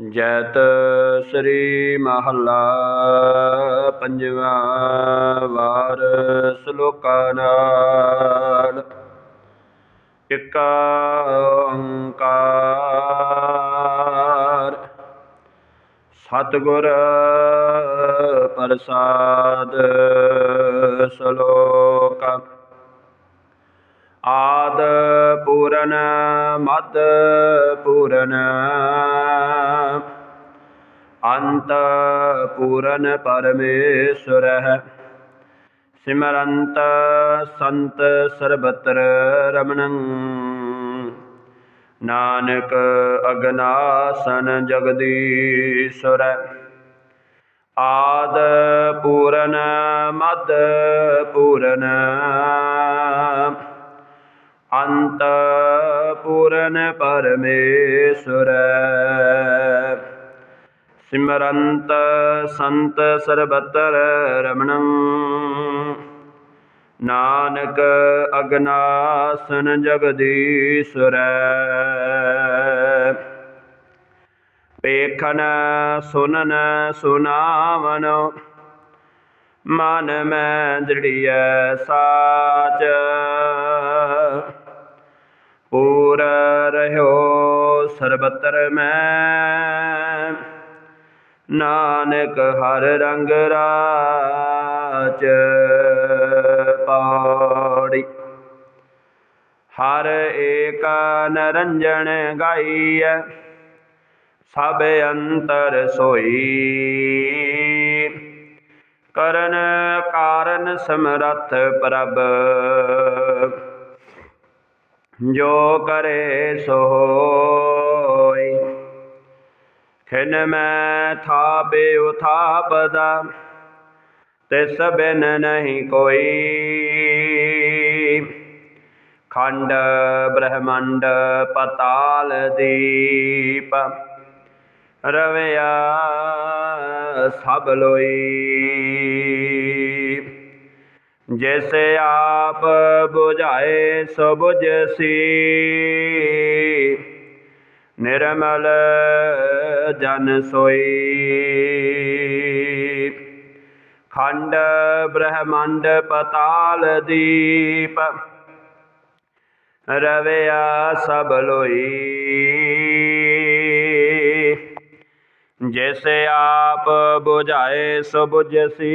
ਜੈਤ ਸ੍ਰੀ ਮਹੱਲਾ ਪੰਜਵਾਂ ਵਾਰ ਸ਼ਲੋਕਾ ਨਾਲ। ਇਕ ਓੰਕਾਰ। ਸਤਿਗੁਰ ਪ੍ਰਸਾਦ ਸ਼ਲੋਕ। ਆਦ ਪੂਰਨ, ਮਦ ਪੂਰਨ। ਅੰਤ ਪੂਰਨ ਪਰਮੇਸ਼ਰ ਹੈ। ਸਿਮਰੰਤ ਸੰਤ ਸਰਬਤਰ ਰਮਣੰ। ਨਾਨਕ ਅਗਨਾਸਨ ਜਗਦੀਸ਼ਰ ਆਦ ਪੂਰਨ, ਮਦ ਪੂਰਨ। ਅੰਤ ਪੂਰਨ ਪਰਮੇਸ਼ਰ। ਸਿਮਰੰਤ ਸੰਤ ਸਰਬਤਰ ਰਮਣੰ। ਨਾਨਕ ਅਗਨਾਸਨ ਜਗਦੀਸ਼ਰ। ਪੇਖਨ ਸੁਨਨ ਸੁਨਾਵਨ। ਮਨ ਮੈਂ ਦ੍ਰਿੜੀਐ ਸਾਚ। ਪੂਰ ਰਹਿਓ ਸਰਬਤਰ ਮੈਂ। ਨਾਨਕ ਹਰ ਰੰਗ ਰਾਚ ਪੌੜੀ। ਹਰ ਏਕ ਨਰੰਜਣ ਗਾਈਐ, ਸਭ ਅੰਤਰ ਸੋਈ। ਕਰਨ ਕਾਰਨ ਸਮਰੱਥ ਪ੍ਰਭ। ਜੋ ਕਰੇ ਸੋ ਹੋਈ ਖਿਨ ਮੈਂ ਥਾਪੇ ਉਥਾਪਦਾ, ਤਿਸ ਬਿਨ ਨਹੀਂ ਕੋਈ। ਖੰਡ ਬ੍ਰਹਮੰਡ ਪਤਾਲ ਦੀਪ, ਰਵਿਆ ਸਭ ਲੋਈ। ਜਿਸ ਆਪ ਬੁਝਾਏ ਸੋ 부ਝਸੀ ਨਿਰਮਲ ਜਨ ਸੋਈ। ਖੰਡ ਬ੍ਰਹਮੰਡ ਪਤਾਲ ਦੀਪ। ਰਵਿਆ ਸਭ ਲੋਈ। ਜਿਸ ਆਪ ਬੁਝਾਏ ਸੋ 부ਝਸੀ